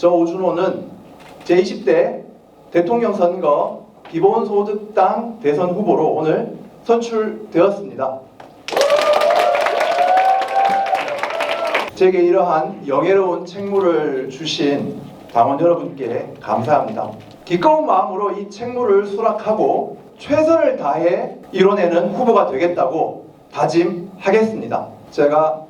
저 오준호는 제20대 대통령 선거 기본소득당 대선 후보로 오늘 선출되었습니다. 제게 이러한 영예로운 책무를 주신 당원 여러분께 감사합니다. 기꺼운 마음으로 이 책무를 수락하고 최선을 다해 이뤄내는 후보가 되겠다고 다짐하겠습니다. 제가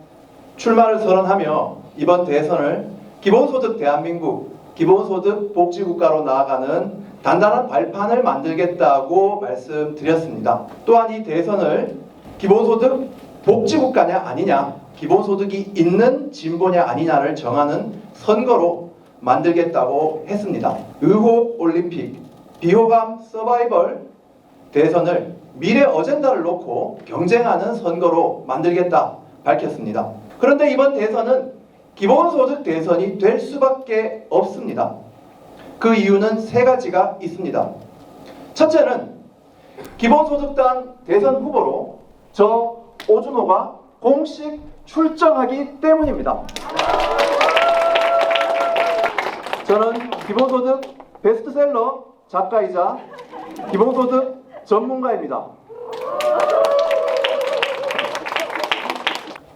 출마를 선언하며 이번 대선을 기본소득 대한민국 기본소득 복지국가로 나아가는 단단한 발판을 만들겠다고 말씀드렸습니다. 또한 이 대선을 기본소득 복지국가냐 아니냐 기본소득이 있는 진보냐 아니냐를 정하는 선거로 만들겠다고 했습니다. 의혹 올림픽, 비호감 서바이벌 대선을 미래 어젠다를 놓고 경쟁하는 선거로 만들겠다 밝혔습니다. 그런데 이번 대선은 기본소득 대선이 될 수밖에 없습니다. 그 이유는 세 가지가 있습니다. 첫째는 기본소득당 대선 후보로 저 오준호가 공식 출정하기 때문입니다. 저는 기본소득 베스트셀러 작가이자 기본소득 전문가입니다.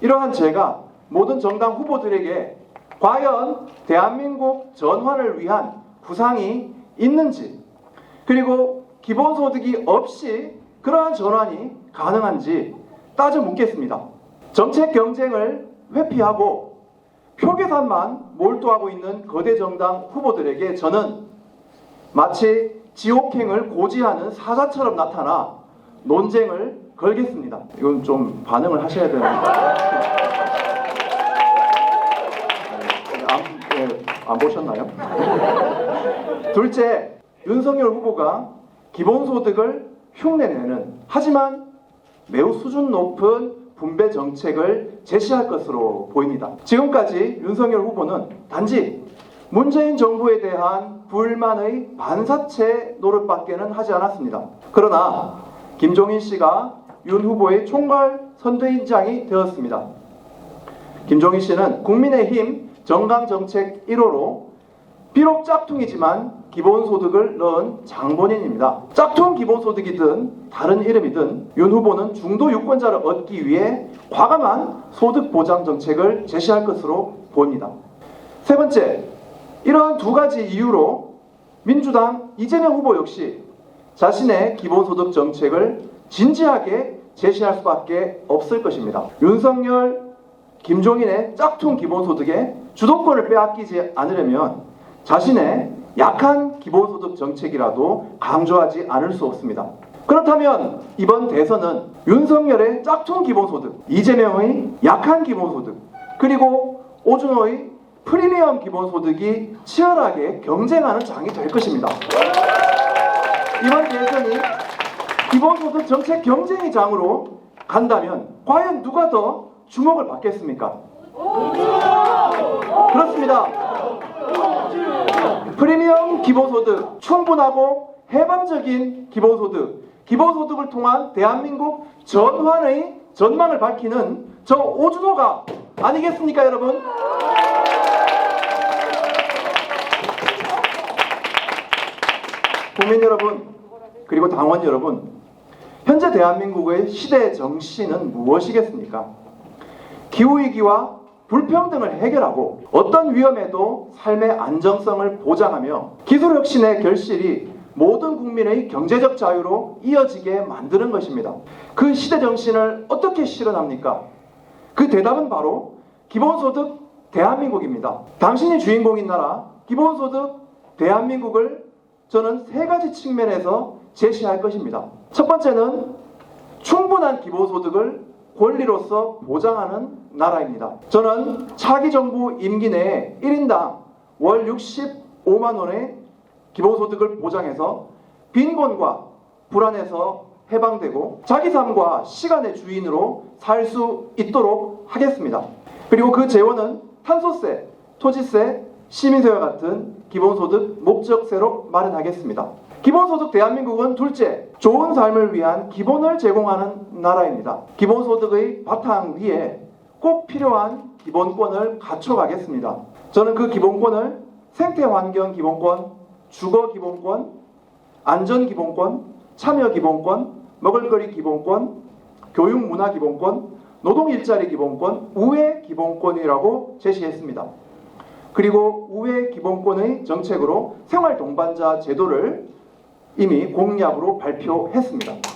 이러한 제가 모든 정당 후보들에게 과연 대한민국 전환을 위한 구상이 있는지 그리고 기본소득이 없이 그러한 전환이 가능한지 따져 묻겠습니다. 정책 경쟁을 회피하고 표계산만 몰두하고 있는 거대 정당 후보들에게 저는 마치 지옥행을 고지하는 사자처럼 나타나 논쟁을 걸겠습니다. 이건 좀 반응을 하셔야 되는데. 안 보셨나요? 둘째, 윤석열 후보가 기본소득을 흉내내는 하지만 매우 수준 높은 분배 정책을 제시할 것으로 보입니다. 지금까지 윤석열 후보는 단지 문재인 정부에 대한 불만의 반사체 노릇밖에는 하지 않았습니다. 그러나 김종인 씨가 윤 후보의 총괄 선대인장이 되었습니다. 김종인 씨는 국민의힘 정강정책 1호로 비록 짝퉁이지만 기본소득을 넣은 장본인입니다. 짝퉁 기본소득이든 다른 이름이든 윤 후보는 중도 유권자를 얻기 위해 과감한 소득 보장 정책을 제시할 것으로 보입니다. 세 번째, 이러한 두 가지 이유로 민주당 이재명 후보 역시 자신의 기본소득 정책을 진지하게 제시할 수밖에 없을 것입니다. 윤석열, 김종인의 짝퉁 기본소득에 주도권을 빼앗기지 않으려면 자신의 약한 기본소득 정책이라도 강조하지 않을 수 없습니다. 그렇다면 이번 대선은 윤석열의 짝퉁 기본소득, 이재명의 약한 기본소득, 그리고 오준호의 프리미엄 기본소득이 치열하게 경쟁하는 장이 될 것입니다. 이번 대선이 기본소득 정책 경쟁의 장으로 간다면 과연 누가 더 주목을 받겠습니까? 그렇습니다. 프리미엄 기본소득, 충분하고 해방적인 기본소득, 기본소득을 통한 대한민국 전환의 전망을 밝히는 저 오준호가 아니겠습니까, 여러분? 국민 여러분, 그리고 당원 여러분, 현재 대한민국의 시대 정신은 무엇이겠습니까? 기후위기와 불평등을 해결하고 어떤 위험에도 삶의 안정성을 보장하며 기술혁신의 결실이 모든 국민의 경제적 자유로 이어지게 만드는 것입니다. 그 시대 정신을 어떻게 실현합니까? 그 대답은 바로 기본소득 대한민국입니다. 당신이 주인공인 나라 기본소득 대한민국을 저는 세 가지 측면에서 제시할 것입니다. 첫 번째는 충분한 기본소득을 권리로서 보장하는 나라입니다. 저는 차기 정부 임기 내에 1인당 월 65만 원의 기본소득을 보장해서 빈곤과 불안에서 해방되고 자기 삶과 시간의 주인으로 살 수 있도록 하겠습니다. 그리고 그 재원은 탄소세, 토지세, 시민세와 같은 기본소득 목적세로 마련하겠습니다. 기본소득 대한민국은 둘째, 좋은 삶을 위한 기본을 제공하는 나라입니다. 기본소득의 바탕 위에 꼭 필요한 기본권을 갖춰가겠습니다. 저는 그 기본권을 생태환경 기본권, 주거 기본권, 안전 기본권, 참여 기본권, 먹을거리 기본권, 교육 문화 기본권, 노동 일자리 기본권, 우회 기본권이라고 제시했습니다. 그리고 우회 기본권의 정책으로 생활 동반자 제도를 이미 공약으로 발표했습니다.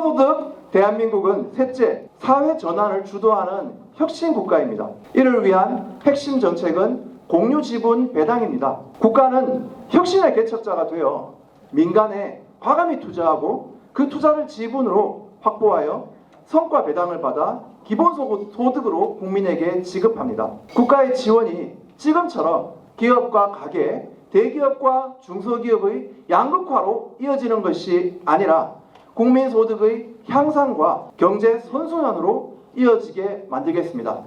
기본소득 대한민국은 셋째 사회 전환을 주도하는 혁신 국가입니다. 이를 위한 핵심 정책은 공유 지분 배당입니다. 국가는 혁신의 개척자가 되어 민간에 과감히 투자하고 그 투자를 지분으로 확보하여 성과 배당을 받아 기본소득으로 국민에게 지급합니다. 국가의 지원이 지금처럼 기업과 가게, 대기업과 중소기업의 양극화로 이어지는 것이 아니라 국민 소득의 향상과 경제 선순환으로 이어지게 만들겠습니다.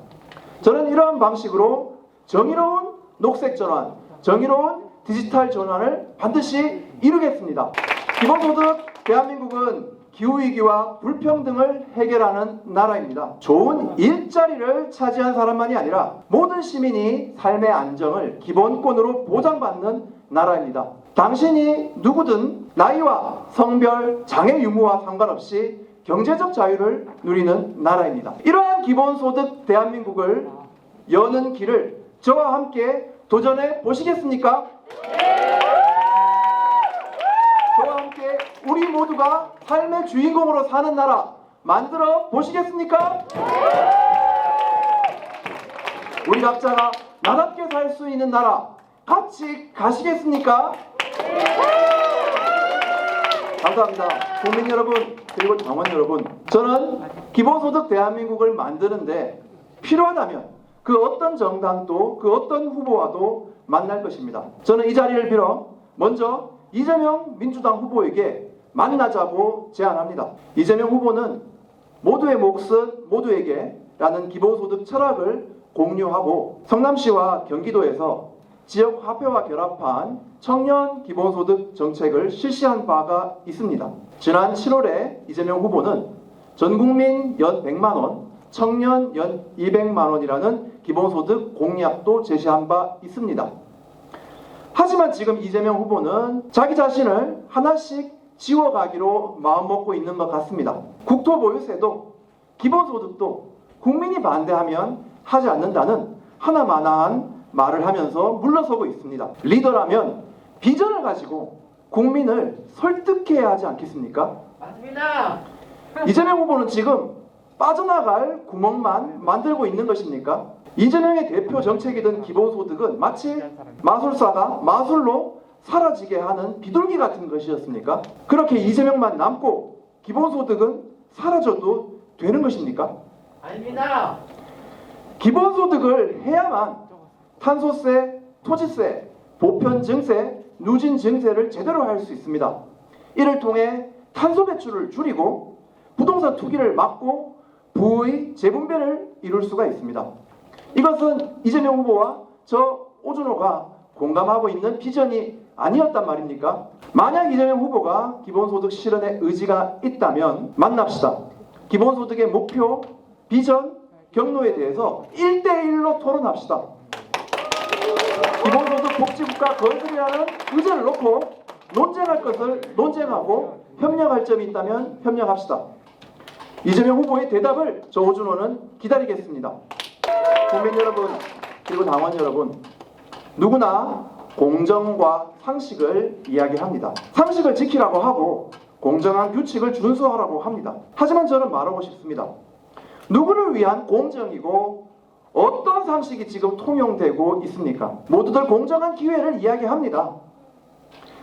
저는 이러한 방식으로 정의로운 녹색 전환, 정의로운 디지털 전환을 반드시 이루겠습니다. 기본소득 대한민국은 기후위기와 불평등을 해결하는 나라입니다. 좋은 일자리를 차지한 사람만이 아니라 모든 시민이 삶의 안정을 기본권으로 보장받는 나라입니다. 당신이 누구든 나이와 성별, 장애 유무와 상관없이 경제적 자유를 누리는 나라입니다. 이러한 기본소득 대한민국을 여는 길을 저와 함께 도전해 보시겠습니까? 저와 함께 우리 모두가 삶의 주인공으로 사는 나라 만들어 보시겠습니까? 우리 각자가 나답게 살 수 있는 나라 같이 가시겠습니까? 감사합니다. 국민 여러분 그리고 당원 여러분 저는 기본소득 대한민국을 만드는데 필요하다면 그 어떤 정당도 그 어떤 후보와도 만날 것입니다. 저는 이 자리를 빌어 먼저 이재명 민주당 후보에게 만나자고 제안합니다. 이재명 후보는 모두의 몫은 모두에게 라는 기본소득 철학을 공유하고 성남시와 경기도에서 지역 화폐와 결합한 청년 기본소득 정책을 실시한 바가 있습니다. 지난 7월에 이재명 후보는 전국민 연 100만 원, 청년 연 200만 원이라는 기본소득 공약도 제시한 바 있습니다. 하지만 지금 이재명 후보는 자기 자신을 하나씩 지워가기로 마음먹고 있는 것 같습니다. 국토보유세도 기본소득도 국민이 반대하면 하지 않는다는 하나마나한 말을 하면서 물러서고 있습니다. 리더라면 비전을 가지고 국민을 설득해야 하지 않겠습니까? 맞습니다. 이재명 후보는 지금 빠져나갈 구멍만 만들고 있는 것입니까? 이재명의 대표 정책이던 기본소득은 마치 마술사가 마술로 사라지게 하는 비둘기 같은 것이었습니까? 그렇게 이재명만 남고 기본소득은 사라져도 되는 것입니까? 아닙니다. 기본소득을 해야만 탄소세, 토지세, 보편증세, 누진증세를 제대로 할 수 있습니다. 이를 통해 탄소 배출을 줄이고 부동산 투기를 막고 부의 재분배를 이룰 수가 있습니다. 이것은 이재명 후보와 저 오준호가 공감하고 있는 비전이 아니었단 말입니까? 만약 이재명 후보가 기본소득 실현에 의지가 있다면 만납시다. 기본소득의 목표, 비전, 경로에 대해서 1대1로 토론합시다. 복지국가 건설이라는 의제를 놓고 논쟁할 것을 논쟁하고 협력할 점이 있다면 협력합시다. 이재명 후보의 대답을 저 오준호는 기다리겠습니다. 국민 여러분 그리고 당원 여러분 누구나 공정과 상식을 이야기합니다. 상식을 지키라고 하고 공정한 규칙을 준수하라고 합니다. 하지만 저는 말하고 싶습니다. 누구를 위한 공정이고 어떤 상식이 지금 통용되고 있습니까? 모두들 공정한 기회를 이야기합니다.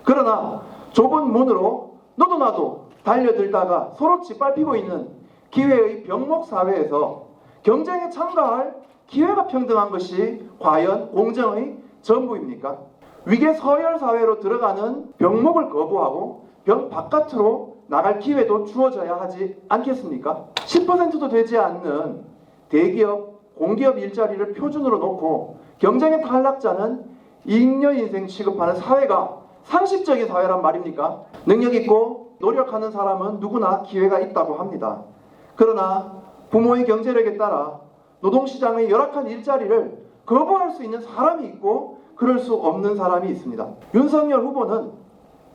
그러나 좁은 문으로 너도 나도 달려들다가 서로 짓밟히고 있는 기회의 병목 사회에서 경쟁에 참가할 기회가 평등한 것이 과연 공정의 전부입니까? 위계 서열 사회로 들어가는 병목을 거부하고 병 바깥으로 나갈 기회도 주어져야 하지 않겠습니까? 10%도 되지 않는 대기업, 공기업 일자리를 표준으로 놓고 경쟁의 탈락자는 잉여 인생 취급하는 사회가 상식적인 사회란 말입니까? 능력 있고 노력하는 사람은 누구나 기회가 있다고 합니다. 그러나 부모의 경제력에 따라 노동시장의 열악한 일자리를 거부할 수 있는 사람이 있고 그럴 수 없는 사람이 있습니다. 윤석열 후보는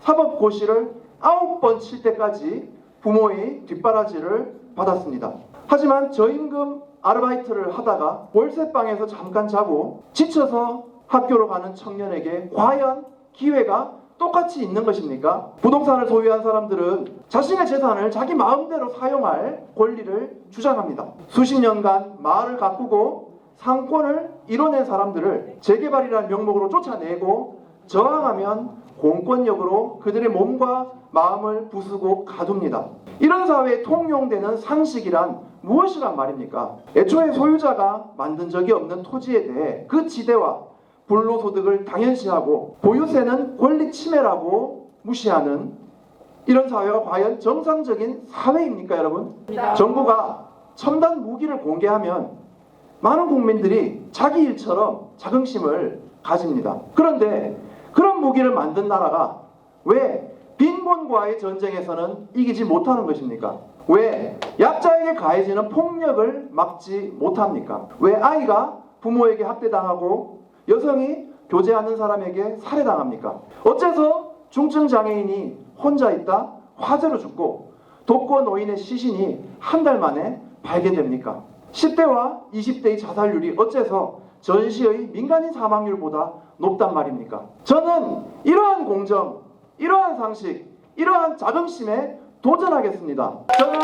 사법고시를 아홉 번칠 때까지 부모의 뒷바라지를 받았습니다. 하지만 저임금 아르바이트를 하다가 월세방에서 잠깐 자고 지쳐서 학교로 가는 청년에게 과연 기회가 똑같이 있는 것입니까? 부동산을 소유한 사람들은 자신의 재산을 자기 마음대로 사용할 권리를 주장합니다. 수십 년간 마을을 가꾸고 상권을 이뤄낸 사람들을 재개발이라는 명목으로 쫓아내고 저항하면 공권력으로 그들의 몸과 마음을 부수고 가둡니다. 이런 사회에 통용되는 상식이란 무엇이란 말입니까? 애초에 소유자가 만든 적이 없는 토지에 대해 그 지대와 불로소득을 당연시하고 보유세는 권리 침해라고 무시하는 이런 사회가 과연 정상적인 사회입니까, 여러분? 정부가 첨단 무기를 공개하면 많은 국민들이 자기 일처럼 자긍심을 가집니다. 그런데 그런 무기를 만든 나라가 왜 빈곤과의 전쟁에서는 이기지 못하는 것입니까? 왜 약자에게 가해지는 폭력을 막지 못합니까? 왜 아이가 부모에게 학대당하고 여성이 교제하는 사람에게 살해당합니까? 어째서 중증 장애인이 혼자 있다 화재로 죽고 독거 노인의 시신이 한 달 만에 발견됩니까? 10대와 20대의 자살률이 어째서 전시의 민간인 사망률보다 높단 말입니까? 저는 이러한 공정, 이러한 상식, 이러한 자긍심에 도전하겠습니다. 저는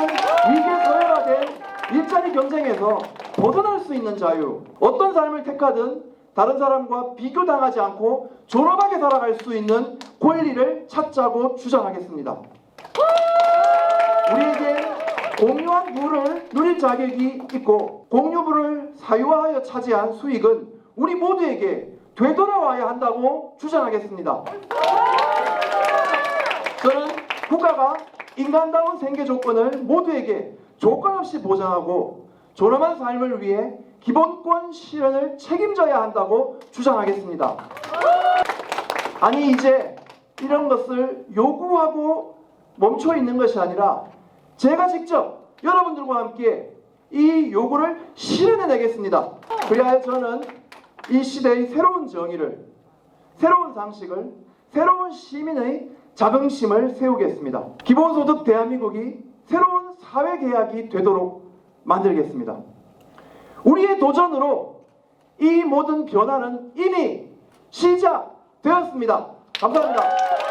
위기에 서열화된 일자리 경쟁에서 벗어날 수 있는 자유, 어떤 삶을 택하든 다른 사람과 비교당하지 않고 존엄하게 살아갈 수 있는 권리를 찾자고 주장하겠습니다. 우리에게 공유한 부를 누릴 자격이 있고 공유부를 사유화하여 차지한 수익은 우리 모두에게 되돌아와야 한다고 주장하겠습니다. 저는 국가가 인간다운 생계 조건을 모두에게 조건 없이 보장하고 존엄한 삶을 위해 기본권 실현을 책임져야 한다고 주장하겠습니다. 아니 이제 이런 것을 요구하고 멈춰 있는 것이 아니라 제가 직접 여러분들과 함께 이 요구를 실현해 내겠습니다. 그리하여 저는 이 시대의 새로운 정의를 새로운 상식을 새로운 시민의 자긍심을 세우겠습니다. 기본소득 대한민국이 새로운 사회 계약이 되도록 만들겠습니다. 우리의 도전으로 이 모든 변화는 이미 시작되었습니다. 감사합니다.